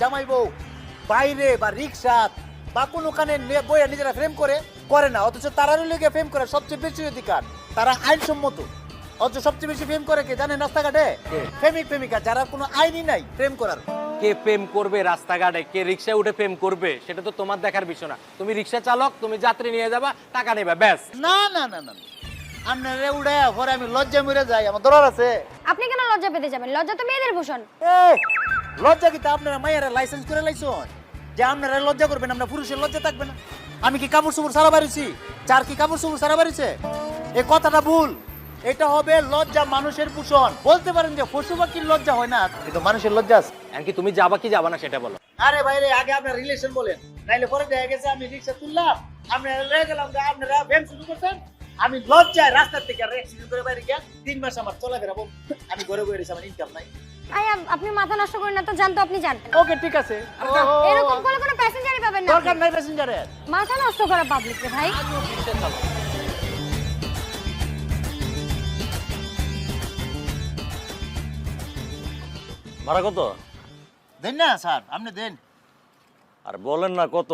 জামাই বউ বাইরে বা রিক্সা বা কোনো কানে বইয়া নিজেরা ফ্রেম করে করে না। অথচ তারা লেগে ফ্রেম করে সবচেয়ে বেশি অধিকার। তারা আইনসম্মত। অথচ সবচেয়ে বেশি ফ্রেম করে কে জানেন রাস্তাঘাটে? প্রেমিক প্রেমিকা যারা কোনো আইনই নাই প্রেম করার। কে প্রেম করবে রাস্তাঘাটে? কে রিক্সায় উঠে প্রেম করবে? সেটা তো তোমার দেখার বিষয় না। তুমি রিক্সা চালক তুমি যাত্রী নিয়ে যাবা টাকা নেবা ব্যাস। না না না না আপনার উড়ে পরে আমি লজ্জা মরে যাই আমার দরার আছে। আপনি কেন লজ্জা পেতে যাবেন? লজ্জা তো মেয়েদের ভূষণ এই, লজ্জা কিন্তু আপনারা মায়েরা লাইসেন্স করে লাইছেন যে আপনারা লজ্জা করবেন আমরা পুরুষের লজ্জা থাকবে না। আমি কি কাপড় চোপড় সারা বাড়িছি? চার কি কাপড় চোপড় সারা বাড়িছে? এই কথাটা ভুল। এটা হবে লজ্জা মানুষের ভূষণ বলতে পারেন যে পশু পাখির লজ্জা হয় না? কিন্তু মানুষের লজ্জা আছে। এমনকি তুমি যাবা কি যাবা না সেটা বলো। আরে ভাই রে আগে আপনার রিলেশন বলেন। নাইলে পরে দেখা গেছে আমি রিক্সা তুললাম। আপনারা লেগে গেলাম যে আপনারা ব্যায়াম শুরু করছেন। আমি লজ্জায় রাস্তার থেকে অ্যাক্সিডেন্ট করে বাইরে গিয়া তিন মাস আমার চলাফেরা। আমি ঘরে বসে আমার ইনকাম নাই। আপনি মাথা নষ্ট করেন না তো জানতো আপনি ওকে ঠিক আছে। এরকম করলে কোনো প্যাসেঞ্জারই পাবেন না দরকার নাই প্যাসেঞ্জারের মাথা নষ্ট করা পাবলিক রে ভাই। ভাড়া কত? দেন না স্যার আপনি দেন। আর বলেন না কত?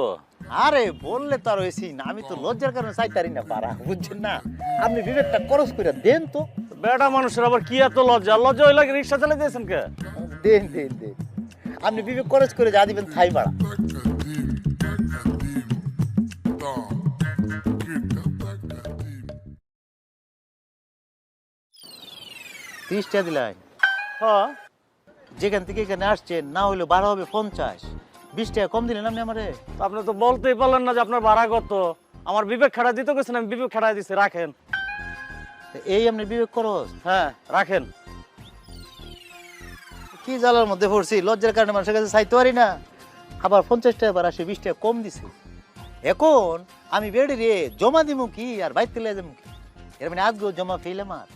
আরে বললে তো আর হয়েছি না আমি তো লজ্জার কারণে চাইতারি না পারা বুঝছেন না? আপনি বিবেকটা খরচ করে দেন তো। বেটা মানুষের আবার কি এত লজ্জা? লজ্জা হইলে রিক্সা চালাই দিয়েছেন কে? দেন দেন দেন। আপনি বিবেক খরচ করে যা দিবেন থাই ভাড়া ত্রিশ টাকা দিলাই। হ্যাঁ। যেখান থেকে এখানে আসছেন না হলে বারো হবে পঞ্চাশ। বিশ টাকা কম দিলেন আপনি আমারে? আপনি তো বলতেই পারলেন না যে আপনার ভাড়া কত। আমার বিবেক খাড়া দিতে গেছেন আমি বিবেক খাড়া দিছি রাখেন। এই আপনি বিবেক করো হ্যাঁ রাখেন। কি জ্বালার মধ্যে পড়ছি? লজ্জার কারণে মানুষের কাছে চাইতে পারি না। আবার পঞ্চাশ টাকা বার আসে বিশ টাকা কম দিছে। এখন আমি বেড়ে রে জমা দিব কি আর বাইতে লে যাব কি? এর মানে আজকেও জমা ফেলে আমার।